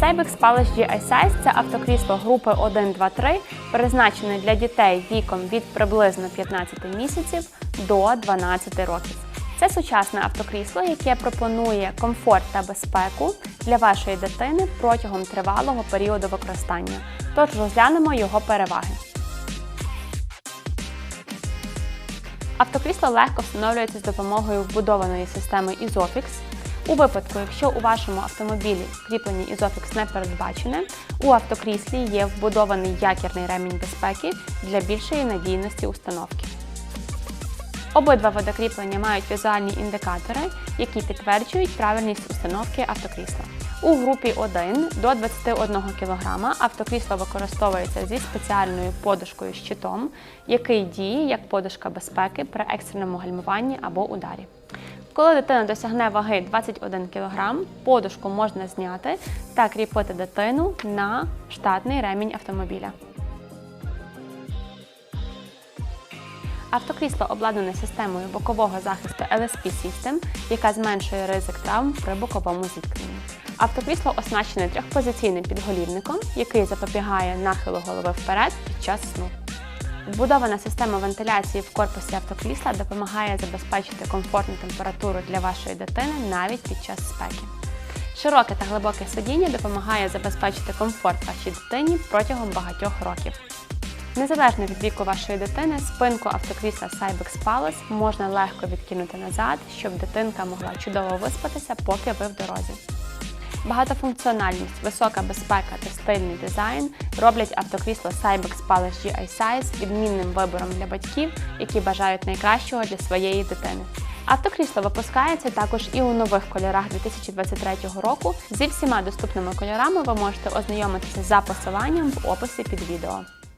Cybex Palace GI Size – це автокрісло групи 1, 2, 3, призначене для дітей віком від приблизно 15 місяців до 12 років. Це сучасне автокрісло, яке пропонує комфорт та безпеку для вашої дитини протягом тривалого періоду використання. Тож розглянемо його переваги. Автокрісло легко встановлюється з допомогою вбудованої системи Isofix. У випадку, якщо у вашому автомобілі кріплення Isofix не передбачене, у автокріслі є вбудований якірний ремінь безпеки для більшої надійності установки. Обидва водокріплення мають візуальні індикатори, які підтверджують правильність установки автокрісла. У групі 1 до 21 кг автокрісло використовується зі спеціальною подушкою щитом, який діє як подушка безпеки при екстреному гальмуванні або ударі. Коли дитина досягне ваги 21 кг, подушку можна зняти та кріпити дитину на штатний ремінь автомобіля. Автокрісло обладнане системою бокового захисту LSP System, яка зменшує ризик травм при боковому зіткненні. Автокрісло оснащене трьохпозиційним підголівником, який запобігає нахилу голови вперед під час сну. Вбудована система вентиляції в корпусі автокрісла допомагає забезпечити комфортну температуру для вашої дитини навіть під час спеки. Широке та глибоке сидіння допомагає забезпечити комфорт вашій дитині протягом багатьох років. Незалежно від віку вашої дитини, спинку автокрісла Cybex Palace можна легко відкинути назад, щоб дитинка могла чудово виспатися, поки ви в дорозі. Багатофункціональність, висока безпека та стильний дизайн роблять автокрісло Cybex Palace GI Size відмінним вибором для батьків, які бажають найкращого для своєї дитини. Автокрісло випускається також і у нових кольорах 2023 року. Зі всіма доступними кольорами ви можете ознайомитися за посиланням в описі під відео.